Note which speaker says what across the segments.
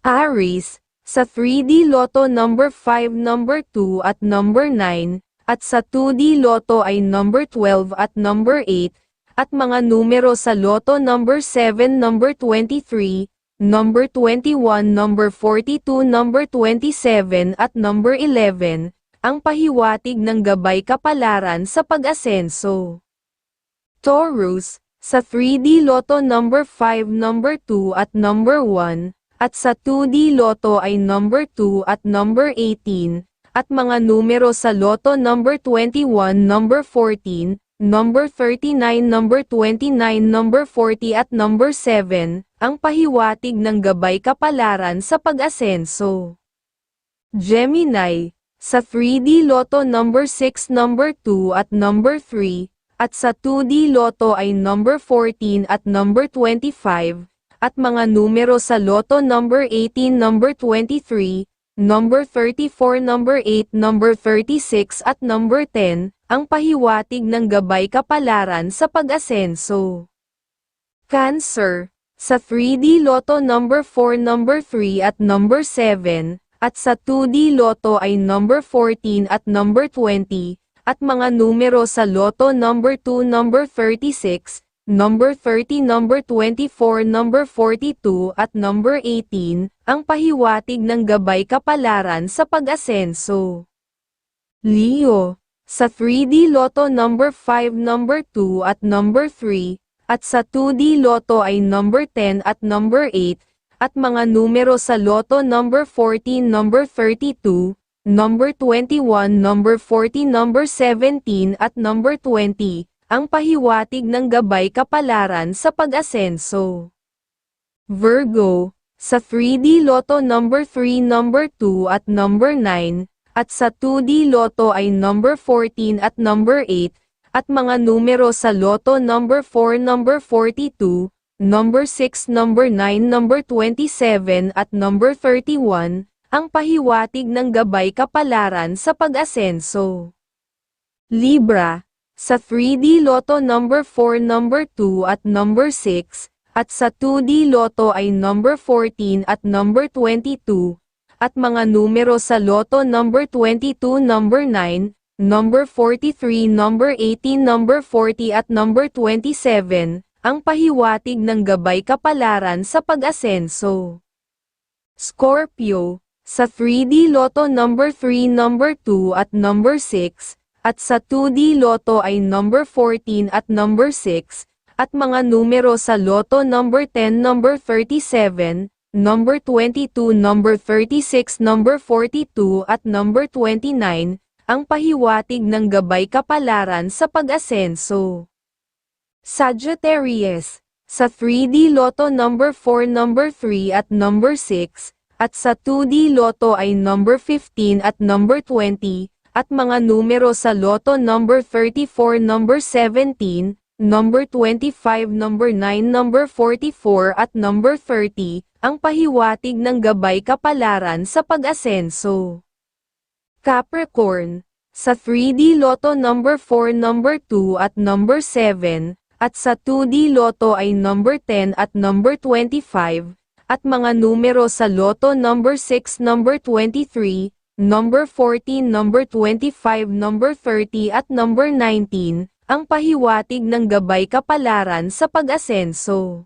Speaker 1: Aries, sa 3D Lotto number 5 number 2 at number 9, at sa 2D Lotto ay number 12 at number 8, at mga numero sa Lotto number 7 number 23, number 21 number 42 number 27 at number 11, ang pahiwatig ng gabay kapalaran sa pag-asenso. Taurus, sa 3D Lotto number 5 number 2 at number 1, at sa 2D Lotto ay number 2 at number 18, at mga numero sa Lotto number 21 number 14, number 39 number 29 number 40 at number 7, ang pahiwatig ng gabay kapalaran sa pag-asenso. Gemini, sa 3D Lotto number 6 number 2 at number 3, at sa 2D Lotto ay number 14 at number 25, at mga numero sa Lotto number 18 number 23, number 34 number 8 number 36 at number 10, ang pahiwatig ng gabay kapalaran sa pag-asenso. Cancer, sa 3D Lotto number 4 number 3 at number 7, at sa 2D Lotto ay number 14 at number 20, at mga numero sa Lotto number 2 number 36, number 30 number 24 number 42 at number 18, ang pahiwatig ng gabay kapalaran sa pag-asenso. Leo, sa 3D Lotto number 5 number 2 at number 3, at sa 2D Lotto ay number 10 at number 8, at mga numero sa Lotto number 14 number 32, number 21 number 40 number 17 at number 20, ang pahiwatig ng gabay kapalaran sa pag-asenso. Virgo, sa 3D Lotto number 3 number 2 at number 9, at sa 2D Lotto ay number 14 at number 8, at mga numero sa Lotto number 4 number 42, number 6 number 9 number 27 at number 31, ang pahiwatig ng gabay kapalaran sa pag-asenso. Libra, sa 3D Lotto number 4 number 2 at number 6, at sa 2D Lotto ay number 14 at number 22, at mga numero sa Lotto number 22 number 9, number 43 number 18 number 40 at number 27, ang pahiwatig ng gabay kapalaran sa pag-asenso. Scorpio, sa 3D Lotto number 3 number 2 at number 6, at sa 2D Lotto ay number 14 at number 6, at mga numero sa Lotto number 10 number 37, number 22 number 36 number 42 at number 29, ang pahiwatig ng gabay kapalaran sa pag-asenso. Sagittarius, sa 3D Lotto number 4 number 3 at number 6, at sa 2D Lotto ay number 15 at number 20, at mga numero sa Lotto number 34 number 17, number 25 number 9 number 44 at number 30, ang pahiwatig ng gabay kapalaran sa pag-asenso. Capricorn, sa 3D Lotto number 4 number 2 at number 7, at sa 2D Lotto ay number 10 at number 25, at mga numero sa Lotto number 6 number 23, number 14, number 25, number 30 at number 19, ang pahiwatig ng gabay kapalaran sa pag-asenso.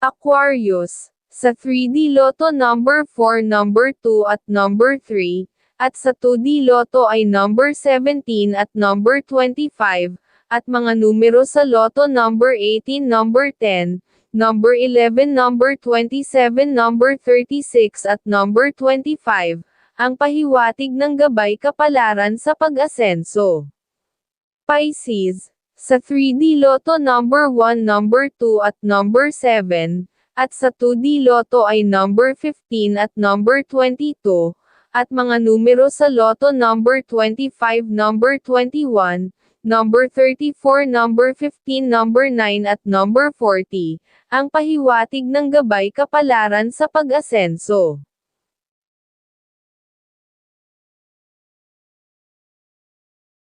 Speaker 1: Aquarius, sa 3D Lotto number 4, number 2 at number 3, at sa 2D Lotto ay number 17 at number 25, at mga numero sa Lotto number 18, number 10, number 11, number 27, number 36 at number 25, ang pahiwatig ng gabay kapalaran sa pag-asenso. Pisces, sa 3D Lotto number 1 number 2 at number 7, at sa 2D Lotto ay number 15 at number 22, at mga numero sa Lotto number 25 number 21, number 34 number 15 number 9 at number 40, ang pahiwatig ng gabay kapalaran sa pag-asenso.